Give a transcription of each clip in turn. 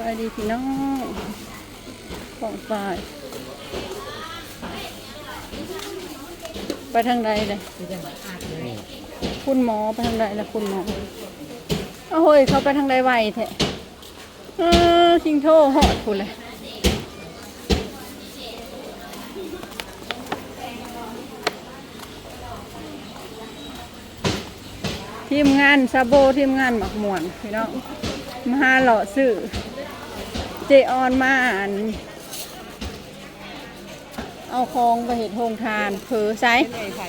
บายดีพี่น้องของฝ่าย ไปทางใดเลยคุณหมอไปทางใดละคุณหมอเอาเฮ้ยเขาไปทางใดไวแท้เออคิงโทหอดคุณเลยทีมงานซาโบทีมงานหมักหมวนพี่น้องมาหาหล่อซื้อ เจออนมาอ่านเอาคองไปเห็ดโฮงทานเผลอไซไม่ไผ่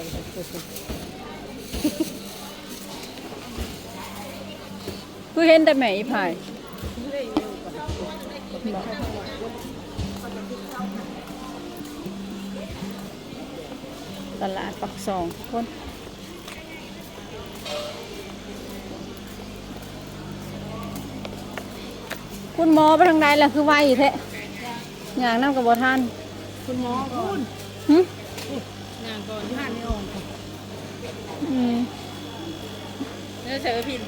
คือเห็นแต่แม่อีพายตลาดปักสองคน คุณหมอไปทางใดล่ะคือไวแท้อย่างน้ำกับบท่านคุณหมอคุณหึงานก่อนท่านไม่ออกอืมเนื้อเสือพิน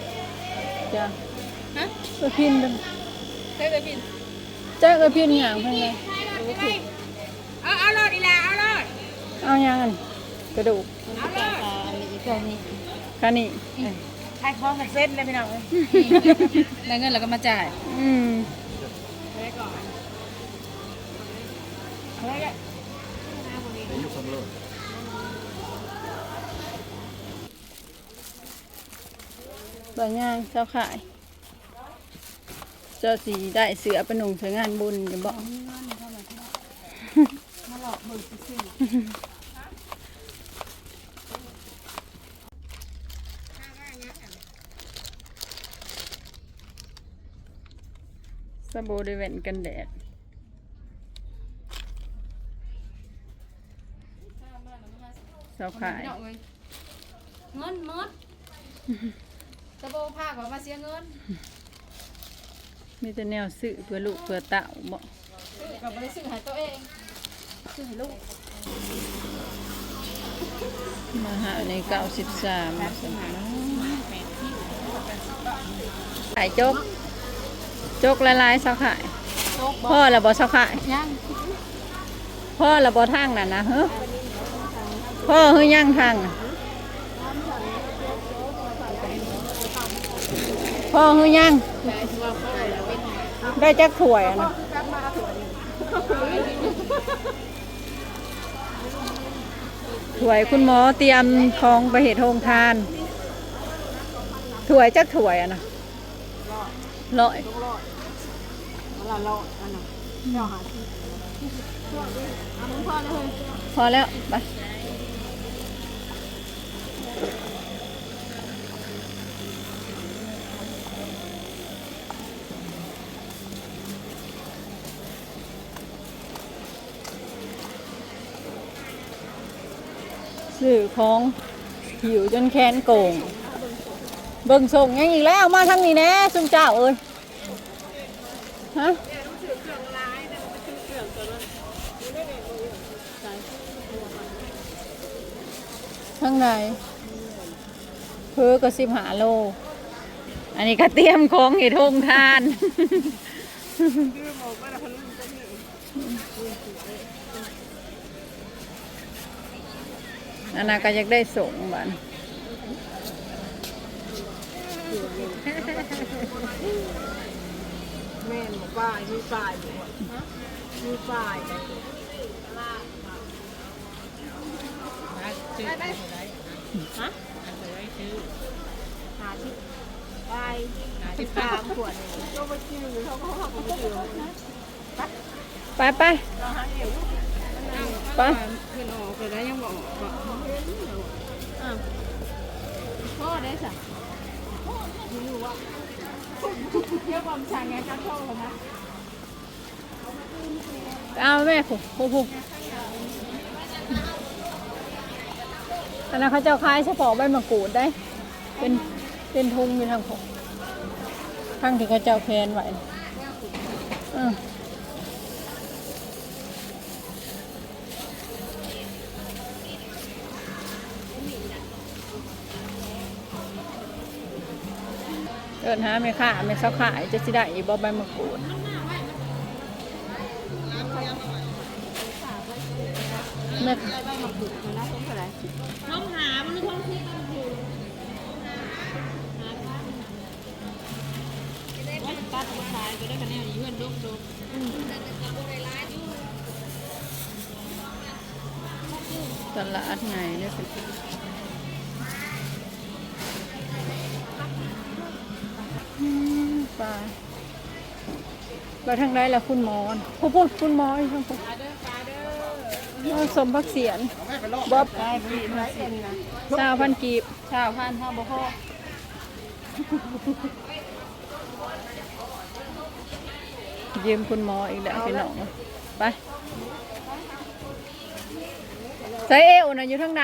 จ้ะฮะเออพินเป็นเสือพินแจ้งเออพินอย่างเพิ่งเลยเอาเอารอดอีลาเอารอดเอาอย่างอันกระดูกเอารอดอีกตัวนี้คันนี้ ใครคล้องกับเส้นเลยพี่น้องได้เงินแล้วก็มาจ่ายอืมไว้ก่อนเฮ้ยบางอย่างเจ้าขายเจ้าสีได้เสือเป็นหนุ่งเสืองานบุญจะบอกมาหลอกมึงซื้อ สบู่ไดเวนกันแดดเจ้าขาย เงินมดตะโบผ้าขอมาเสียเงิน มีแต่แนวซื้อเพื่อลูกเพื่อเต่าบอกกับบริสุทธิ์หายตัวเองซื้อให้ลูก มาหาในเก้าสิบสามขายจก จกละลายๆเจ้าขายโชคพ่อละบ่เจ้าขายยังพ่อละบ่ทางน่ะนะเฮ้อพ่อเฮ้ยย่างทางน่ะพ่อเฮ้ยย่างได้จักถ้วยอะนะถ้วยคุณหมอเตรียมของไปเหตุโรงทานถ้วยจักถ้วยอะนะ ร้อยเราเราอันนั้นเราหาที่เอามึงพ่อเลยพอแล้วไปสื่อของหิวจนแค้นโกง เบิ่งส่งยังอีกแล้วมาทางนี้แน่ซุมเจ้าเอ้ยฮะข้างในเพื่อก็สิบหาโล อันนี้ก็เตรียมของเห็ดทงทานอันนั้นก็อยากได้ส่งบ้าน แม่นบอกว่ามีฝ่ายอยู่มีฝ่ายไปไปฮะหาที่ไปหาที่สามขวดก็มาจิ้มเขาเขาเขาไม่จิ้มไปไปไปเพื่อนออกไปแล้ยังบอกบอกพ่อได้สั่งรู้ว่าเรียก เอาแม่ผมผมผมอันนั้นเขาเจ้าคล้ายเฉพาะใบมะกรูดได้ เป็นเป็นทุงอยู่ทางผมทางที่เขาเจ้าแคนไหวอือ เดินหาแม่ค้าแม่สาวขายจะสิได้อีบ่ใบมะกรูดแม่ได้ใบมะกรูดนะต้องเท่าไหร่น้องหามันท้องที่ต้องถูกว่าตัดมาขายก็ได้คะแนนนี้เพื่อนดุกดุกตลาดไงเนี่ย ไปทางใดล่ะคุณหมอนผู้พูดคุณหมออีกทางผู้สมพักเสียนบ๊อบได้บริมาเส้นนะสาวพันกีบชาวพันห้าบ่พอยืมคุณหมออีกแล้วพี่น้องไปใส่เอวนะอยู่ทางไหน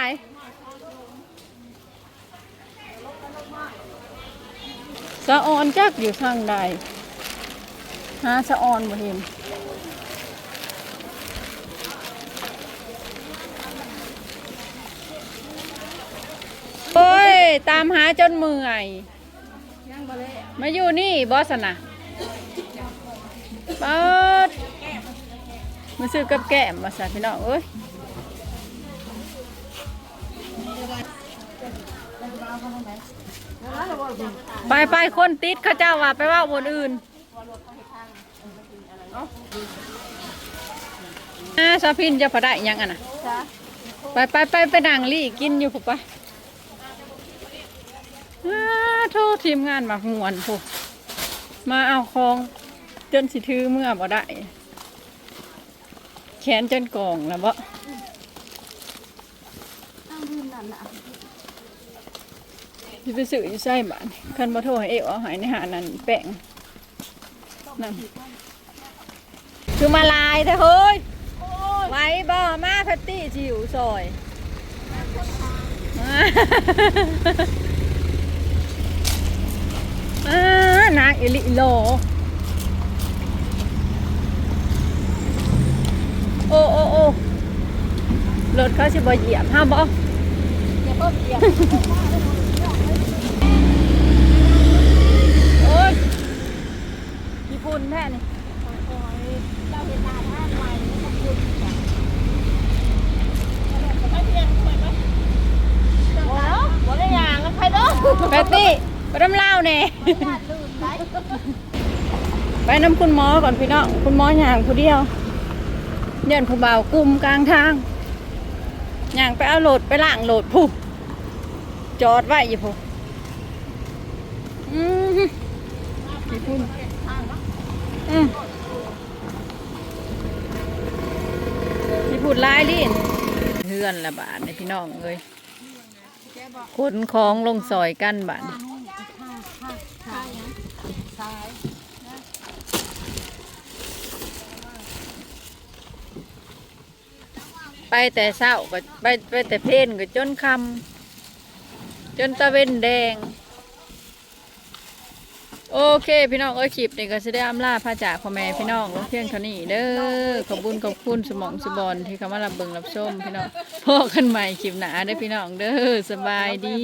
สะออนจักอยู่ทางใด หาสะออนบ่เห็นโอ้ย ตามหาจนเมื่อยมาอยู่นี่บอสนะเปิดมาซื้อกับแก้มมาสาพี่น้องเอ้ยไปไปคนติดเข้าเจ้าว่าไปว่าบนอื่น อ่าสาพินจะพอได้อิหยังอะนะจ้าไปไปไปไปนั่งลี่กินอยู่ผูกปะอ้าโทษทีมงานมามวนผูกมาเอาของจนสิถือเมื่อบ่ได้ แขนจนกองแล้วบ่ตั้งยืนนั่นน่ะสิไปซื้ออยู่ใส่บ้านคันบ่โทรให้เอวเอาใหายในหานั่นแป้งนั่น คือมาลายแต่เฮ้ยไว้บ่มาแพตตี้จิ๋วซอยอ่านาอิลิโล โอ้โอ้โอ้รถเขาสิบ่เหยียบห้ามบ่อย่าเพิ่มเหยียบโอ้ยญี่ปุ่นแท้นี่ เจ้าเห็นหน้าท่านใหม่นี่ขอบคุณจ้ะบ่ได้ยางกันใครเด้อ แปตตี้ไปน้ำเล่าวแน่ลืมไปไปน้ำคุณหมอก่อนพี่น้องคุณหมอย่างผู้เดียวเดินผู้เบาวกลุ่มกลางทางย่างไปเอาโหลดไปล่างโหลดผู้จอดไว้อยู่ผู้อืมญี่ปุ่นอืมญี่ปุ่นลายลิ้นเฮือนละบาทในพี่น้องเลย ขนของลงซอยกันบ้านไปแต่เช้าก็ไปไปแต่เพลนก็จนคำจนตะเวนแดง โอเค พี่น้องเอ้ยคลิปนี่ก็จะได้อำลาพระจากพ่อแม่พี่น้องลงเพียงเท่านี้เด้อขอบคุญขอบคุณสมองสบอนที่เขามารับเบิงรับชมพี่น้องพอกันใหม่คลิปหนาเด้อพี่น้องเด้อสบายดี